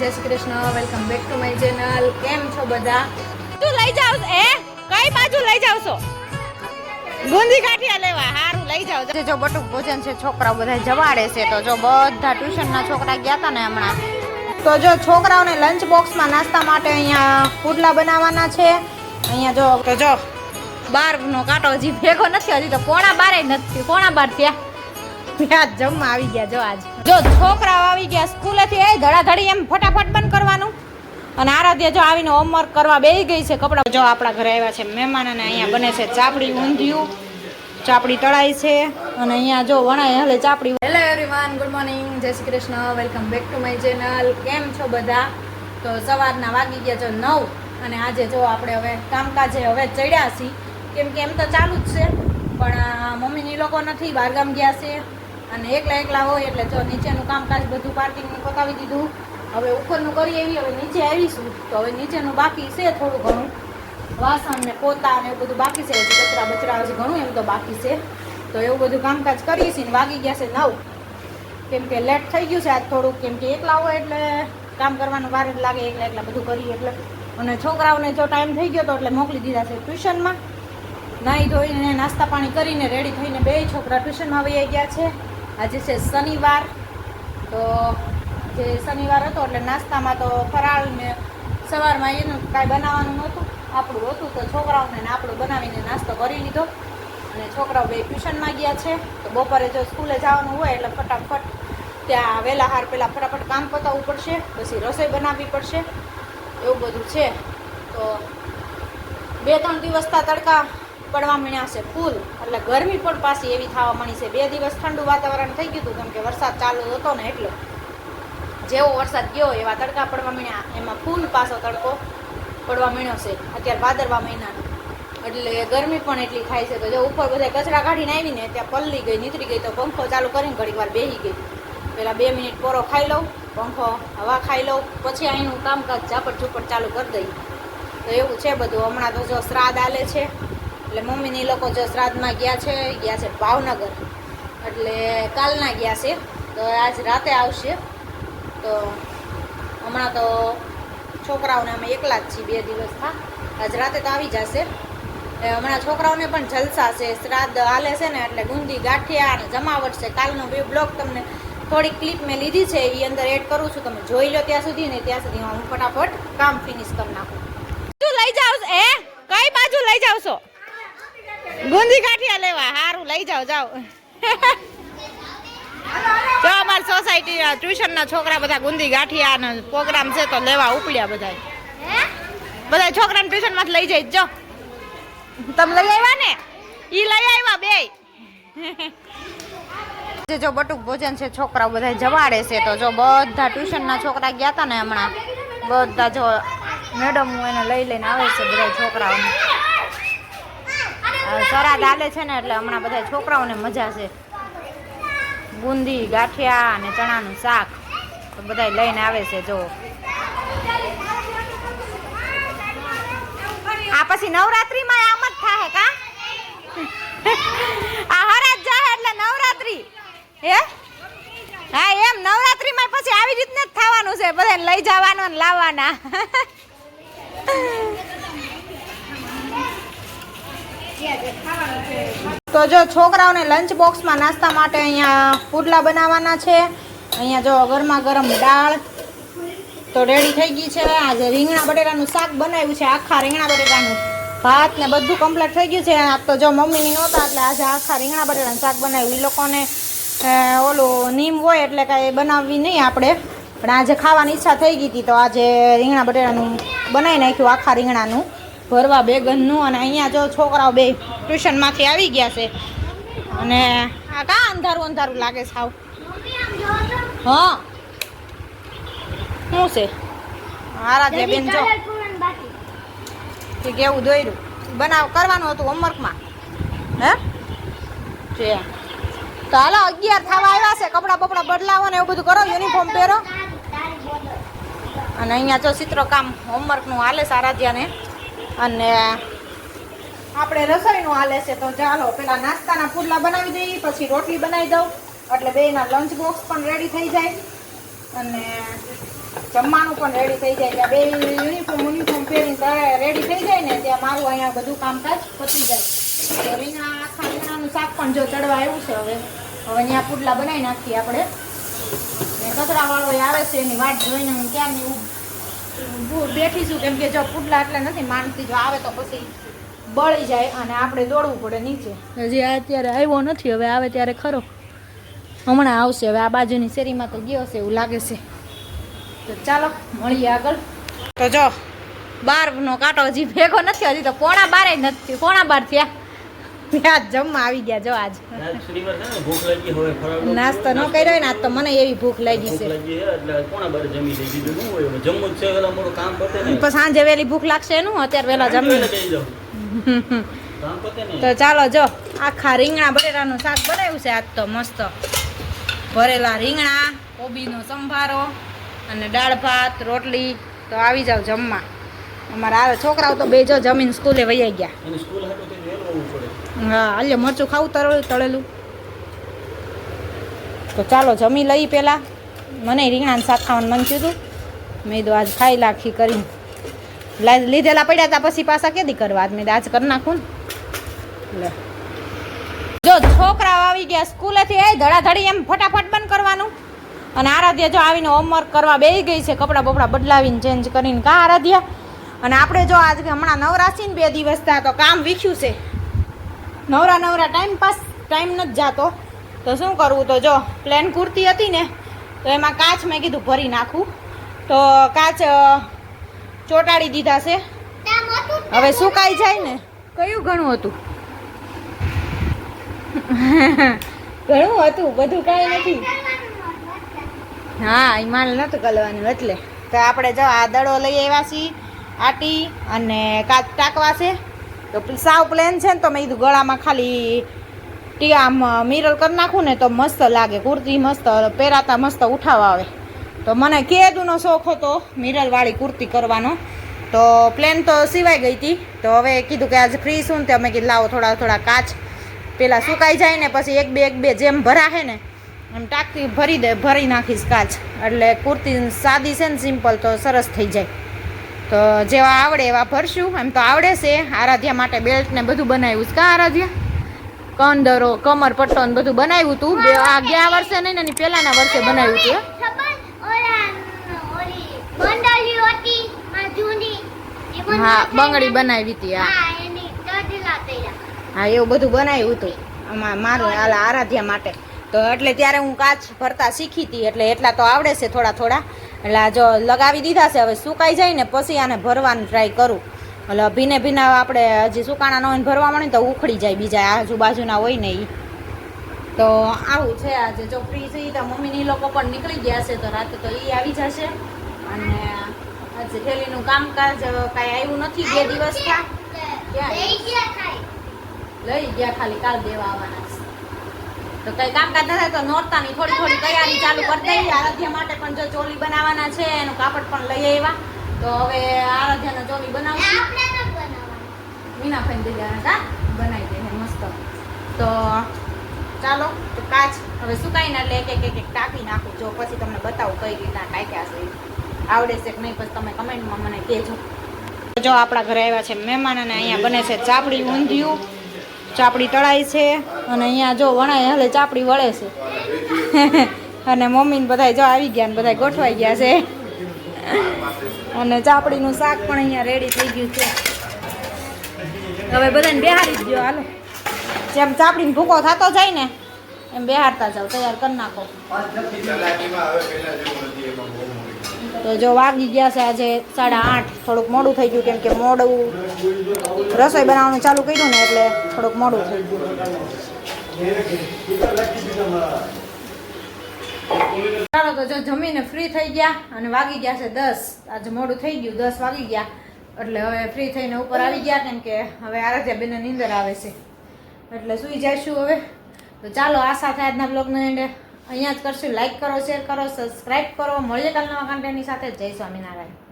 જય Shri Krishna welcome back to my channel કેમ છો બધા? તું લઈ જાવ એ કઈ બાજુ લઈ જાવ છો? ગુંદી કાઠિયા લેવા હારું લઈ જાવ. જો બટુક ભોજન છે છોકરાઓ બધા જવાડે છે તો જો બધા ટ્યુશનના છોકરા ગયા હતા ને હમણાં. તો જો છોકરાઓને લંચ બોક્સમાં નાસ્તા માટે અહીંયા પુડલા બનાવવાના છે. અહીંયા જો તો જો બાર નો કાંટો હજી ભેગો નથી હજી તો પોણા બારે નથી પોણા બાર થયા. ત્યાં જ જમવા આવી ગયા જો આજ. જો છોકરાઓ આવી ગયા સ્કૂલેથી, એ ધડાધડી એમ ફટાફટ બંધ કરવાનું. અને આરાધ્યા જો આવીને હોમવર્ક કરવા બેસી ગઈ છે કપડાં. જો આપણા ઘરે આવ્યા છે મહેમાન અને અહીંયા બને છે ચાપડી ઊંધિયું. ચાપડી તળાઈ છે અને અહીંયા જો વણાય હલે ચાપડી. હેલો એવરીવન ગુડ મોર્નિંગ જય Shri Krishna. Welcome back to my channel કેમ છો બધા? તો સવારના વાગી ગયા છો નવ અને આજે જો આપણે હવે કામકાજે હવે ચડ્યા છીએ. કેમ કે એમ તો ચાલુ જ છે. પણ મમ્મીની લોકો નથી બહારગામ ગયા છે. અને એકલા એકલા હોય એટલે જો નીચેનું કામકાજ બધું પાર્કિંગનું પતાવી દીધું. હવે ઉપરનું કરી આવી હવે નીચે આવીશું. તો હવે નીચેનું બાકી છે થોડું ઘણું. વાસણ ને પોતા ને એવું બધું બાકી છે. કચરા બચરા હજી ઘણું એમ તો બાકી છે. તો એવું બધું કામકાજ કરીએ છીએ વાગી ગયા છે નવ. કેમ કે લેટ થઈ ગયું છે આજ થોડુંક. કેમ કે એકલા હોય એટલે કામ કરવાનું વાર જ લાગે. એકલા એકલા બધું કરીએ એટલે. અને છોકરાઓને જો ટાઈમ થઈ ગયો તો એટલે મોકલી દીધા છે ટ્યુશનમાં. નાહી ધોઈને નાસ્તા પાણી કરીને રેડી થઈને બે છોકરા ટ્યુશનમાં વહી ગયા છે. આજે છે શનિવાર. તો જે શનિવાર હતો એટલે નાસ્તામાં તો ફરાળ ને સવારમાં એનું કાંઈ બનાવવાનું નહોતું, આપણું હતું તો છોકરાઓને આપણું બનાવીને નાસ્તો કરી લીધો. અને છોકરાઓ બે ટ્યુશનમાં ગયા છે, તો બપોરે જો સ્કૂલે જવાનું હોય એટલે ફટાફટ ત્યાં વહેલા હાર પહેલાં ફટાફટ કામ પતાવવું પડશે, પછી રસોઈ બનાવવી પડશે. એવું બધું છે. તો બે ત્રણ દિવસના તડકા પડવા માંડ્યા છે ફૂલ. એટલે ગરમી પણ પાછી એવી થવા માંડી છે. બે દિવસ ઠંડુ વાતાવરણ થઈ ગયું હતું, કેમ કે વરસાદ ચાલુ હતો ને એટલે. જેવો વરસાદ ગયો, એવા તડકા પડવા માંડ્યા એમાં ફૂલ પાછો તડકો પડવા માંડ્યો છે. અત્યારે ભાદરવા મહિનાનો એટલે ગરમી પણ એટલી થાય છે તો જો ઉપર બધા કચરા કાઢીને આવીને ત્યાં પલ્લી ગઈ, નીતરી ગઈ, તો પંખો ચાલુ કરીને ઘડીક વાર બેસી ગઈ. પહેલાં બે મિનિટ પોરો ખાઈ લઉં, પંખો હવા ખાઈ લઉં, પછી અહીંનું કામકાજ ઝાપટ ઝુપટ ચાલુ કરી દઈએ તો એવું છે બધું. હમણાં તો જો શ્રાદ્ધ આલે છે. એટલે મમ્મીની લોકો જો શ્રાદ્ધમાં ગયા છે ગયા છે ભાવનગર. એટલે કાલના ગયા છે. તો આજ રાતે આવશે. તો હમણાં તો છોકરાઓને અમે એકલા જ છીએ બે દિવસ થા. આજ રાતે તો આવી જશે. હમણાં છોકરાઓને પણ જલસા છે, શ્રાદ્ધ હાલે છે ને, એટલે ગુંદી, ગાંઠિયા અને જમાવટ છે. કાલનો બે બ્લોગ તમને થોડીક ક્લિપ મેં લીધી છે એ અંદર એડ કરું છું. તમે જોઈ લો ત્યાં સુધી ને ત્યાં સુધી હું ફટાફટ કામ ફિનિશ કરી નાખું. તું લઈ જાવ એ કઈ બાજુ લઈ જાવ છો? ગુંદી ગાંઠિયા લેવા. હારું લઈ જાવ જાવ જો અમારી સોસાયટી ટ્યુશનના છોકરા બધા ગુંદી ગાંઠિયા પ્રોગ્રામ છે તો લેવા ઉપડ્યા બધા બધા છોકરાને ટ્યુશનમાં લઈ જઈ જો. તમે લઈ આવ્યા ને? ઈ લઈ આવ્યા બે જે જો બટુક ભોજન છે છોકરાઓ બધા જવાડે છે તો જો બધા ટ્યુશનના છોકરા ગયા હતા ને હમણાં બધા જો મેડમ એને લઈ લઈને આવે છે બધા છોકરાઓને. સરાદ આલે છે ને એટલે હમણાં બધા છોકરાઓને મજા છે. બુંદી, ગાંઠિયા અને ચણાનું શાક તો બધા લઈને આવે છે જો આ પછી નવરાત્રીમાં આમ જ થાય કા? આ હરાજ જાહે એટલે નવરાત્રી. હે? હા, એમ નવરાત્રીમાં પછી આવી રીતના જ થવાનું છે. બધાને લઈ જવાનું ને લાવવાના. તો જો છોકરાઓને લંચ બોક્સમાં નાસ્તા માટે અહીંયા પુડલા બનાવવાના છે. અહીંયા જો ગરમા ગરમ દાળ તો રેડી થઈ ગઈ છે. આજે રીંગણા બટેટાનું શાક બનાવ્યું છે, આખા રીંગણા બટેટાનું ભાત ને બધું કમ્પ્લીટ થઈ ગયું છે. આ તો જો મમ્મીની નહોતા, એટલે આજે આખા રીંગણા બટેટાનું શાક બનાવ્યું. એ લોકોને ઓલું નીમ હોય એટલે કાંઈ બનાવવી નહીં આપણે. પણ આજે ખાવાની ઈચ્છા થઈ ગઈ હતી, તો આજે રીંગણા બટેટાનું બનાવી નાખ્યું, આખા રીંગણાનું. ભરવા બેગનનું અને અહીંયા જો છોકરાઓ બે ટ્યુશનમાંથી આવી ગયા છે. અને આ કા અંધારું અંધારું લાગે છે સાવ હા. શું છે? આરાધ્યા બેન જો. કેવું દોર્યું બનાવ કરવાનું હતું હોમવર્કમાં. હે? છે તો હાલો અગિયાર થવા આવ્યા છે. કપડાં બપડા બદલાવો ને એવું બધું કરો યુનિફોર્મ પહેરો. અને અહીંયા જો ચિત્ર કામ હોમવર્કનું હાલે છે આરાધ્યાને. અને આપણે રસોઈનું હાલે છે, તો ચાલો પેલા નાસ્તાના પુડલા બનાવી દઈએ, પછી રોટલી બનાવી દઉં. એટલે બેના લંચ બોક્સ પણ રેડી થઈ જાય. અને જમવાનું પણ રેડી થઈ જાય. ત્યાં બે યુનિફોર્મ યુનિફોર્મ પહેરીને રેડી થઈ જાય ને, ત્યાં મારું અહીંયા બધું કામકાજ પતી જાય. રીંગણા, આખા રીંગણાનું શાક પણ જો ચડવા આવ્યું છે હવે. હવે અહીંયા પુડલા બનાવી નાખીએ આપણે. ને કચરાવાળો આવે છે, એની વાટ જોઈને હું ક્યારની ઊભું બેઠી છું કેમ કે જો પુડલા એટલે નથી માનતી, જો આવે તો પછી બળી જાય અને આપણે દોડવું પડે નીચે. હજી અત્યારે આવ્યો નથી, હવે આવે ત્યારે ખરો. હમણાં આવશે, હવે આ બાજુની શેરીમાં તો ગયો છે એવું લાગે છે. તો ચાલો, મળીએ આગળ. તો જો, બારનો કાંટો હજી ભેગો નથી, હજી તો પોણા બારે નથી પોણા બાર થયા. ત્યાં જમવા આવી ગયા જો આજ. આજ નાસ્તો ન કર્યો હોય ને આજ તો મને એવી ભૂખ લાગી છે. પછી સાંજે વહેલી ભૂખ લાગશે એનું અત્યારે વેલા જમી તો ચાલો જો આખા રીંગણા બટેટાનું શાક બનાવ્યું છે આજ તો મસ્ત. ભરેલા રીંગણા કોબીનો સંભારો અને દાળ ભાત રોટલી. તો આવી જાવ જમવા. અમારા આવે છોકરાઓ તો બે જો જમીન સ્કૂલે વૈયા ગયા. આવવું પડે. હા, આલે મરચું ખાવું તળેલું તળેલું. તો ચાલો, જમી લઈ પહેલાં. મને રીંગણાનું શાક ખાવાનું મન થયું હતું મેં તો આજ ખાઈ લાખી કરીને. લા- લીધેલા પડ્યા હતા પછી પાછા કેદી કરવા? મેં આજ કરી નાખું ને. જો છોકરાઓ આવી ગયા સ્કૂલેથી, એ ધડાધડી એમ ફટાફટ બંધ કરવાનું. અને આરાધ્યા જો આવીને હોમવર્ક કરવા બેસી ગઈ છે, કપડાં બપડા બદલાવીને ચેન્જ કરીને. કા આરાધ્યા? અને આપણે જો આજ હમણાં નવરાશી ને બે દિવસ થયા, તો કામ વીખ્યું છે. નવરા નવરા ટાઈમ પાસ ટાઈમ નથી જાતો. તો શું કરવું? તો જો પ્લેન કુર્તી હતી ને, તો એમાં કાચ મેં કીધું ભરી નાખું. તો કાચ ચોટાડી દીધા છે. હવે સુકાઈ જાય ને. કયું ઘણું હતું? ઘણું હતું, બધું કાંઈ નથી. હા એ માલ નતું કરવાનું એટલે. તો આપણે જો આ દડો લઈ આવ્યા છીએ, આટી અને કાચ ટાંકવા છે. તો સાવ પ્લેન છે ને તો મેં કીધું ગળામાં ખાલી ટી આમ મિરર કરી નાખું ને તો મસ્ત લાગે. કુર્તી મસ્ત, પહેરાતા મસ્ત ઉઠાવા આવે. તો મને કેદુનો શોખ હતો મિરરવાળી કુર્તી કરવાનો. તો પ્લેન તો સિવાય ગઈ હતી. તો હવે કીધું કે આજે ફ્રી છું ને અમે કીધું લાવો થોડા થોડા કાચ. પેલા સુકાઈ જાય ને પછી એક બે એક બે જેમ ભરાશે ને એમ ટાંકી ભરી દે, ભરી નાખીશ કાચ. એટલે કુર્તી સાદી છે ને સિમ્પલ તો સરસ થઈ જાય. તો જેવા આવડે એવા ભરશું એમ તો આવડે છે. આરાધ્યા માટે બેલ્ટ ને બધું બનાવ્યું છે. કા આરાધ્યા? કંદરો, કમર પટ્ટો ને બધું બનાવ્યું હતું બે આ ગયા વર્ષે નહીં ને પહેલાના વર્ષે બનાવ્યું હતું હા? બંગડી બનાવી હતી, હા. એવું બધું બનાવ્યું હતું આમાં મારું આલા આરાધ્યા માટે. તો એટલે ત્યારે હું કાચ ભરતા શીખી હતી એટલે એટલા તો આવડે છે થોડા થોડા. એટલે આ જો લગાવી દીધા છે હવે સુકાઈ જાય ને પછી આને ભરવાનું ટ્રાય કરું. એટલે ભીને ભીના આપણે હજી સુકાણા ન હોય ભરવા મળે તો ઉખડી જાય બીજા આજુબાજુના હોય ને એ તો આવું છે આજે. જો ફ્રી છે તો મમ્મીની લોકો પણ નીકળી ગયા છે તો રાતે તો એ આવી જશે. અને આજે ઠેલીનું કામકાજ કાંઈ આવ્યું નથી બે દિવસ લઈ ગયા ખાલી કાલ દેવા આવવાના છે. તો કઈ કામકાજ ન થાય તો નોરતાની થોડી થોડી તૈયારી ચાલુ કરી દઈએ. આરાધ્યા માટે પણ જો ચોલી બનાવવાના છે એનું કાપડ પણ લઈ આવ્યા. તો હવે આરાધ્યાનો ચોલી બનાવશું. મીના ફાઈન દઈ દેવાના બનાવી દે મસ્ત. તો ચાલો તો કાચ. હવે સુકાઈને એટલે એક એક એક ટાંકી નાખું. જો પછી તમને બતાવું કઈ રીતના ટાંક્યા છે. આવડે છે કે નહીં પછી તમે કમેન્ટમાં મને કહેજો. જો આપણા ઘરે આવ્યા છે મહેમાન અને અહીંયા બને છે ચાપડી ઊંધિયું. ચાપડી તળાય છે અને અહીંયા જો વણાય હલે ચાપડી વળે છે. અને મમ્મીને બધા જો આવી ગયા ને બધા ગોઠવાઈ ગયા છે. અને ચાપડીનું શાક પણ અહીંયા રેડી થઈ ગયું છે. હવે બધાને બેહારી દો હાલો. જેમ ચાપડીને ભૂકો થતો જાય ને, એમ બેહારતા જાવ તૈયાર કરી નાખો. તો જો વાગી ગયા છે આજે સાડા આઠ, થોડુંક મોડું થઈ ગયું કેમ કે મોડું રસોઈ બનાવવાનું ચાલુ કર્યું ને એટલે થોડુંક મોડું થઈ ગયું. ચાલો તો જો જમીને ફ્રી થઈ ગયા અને વાગી ગયા છે દસ. આજે મોડું થઈ ગયું, દસ વાગી ગયા. એટલે હવે ફ્રી થઈને ઉપર આવી ગયા કેમ કે હવે આરાધ્યા બેને નીંદર આવે છે. એટલે સુઈ જઈશું હવે. તો ચાલો આ સાથે આજના બ્લોગનો એન્ડ અહીંયા જ કરશું. લાઈક કરો શેર કરો સબસ્ક્રાઈબ કરો. મળીએ કાલ નવા કન્ટેન્ટની સાથે. જય સ્વામિનારાયણ.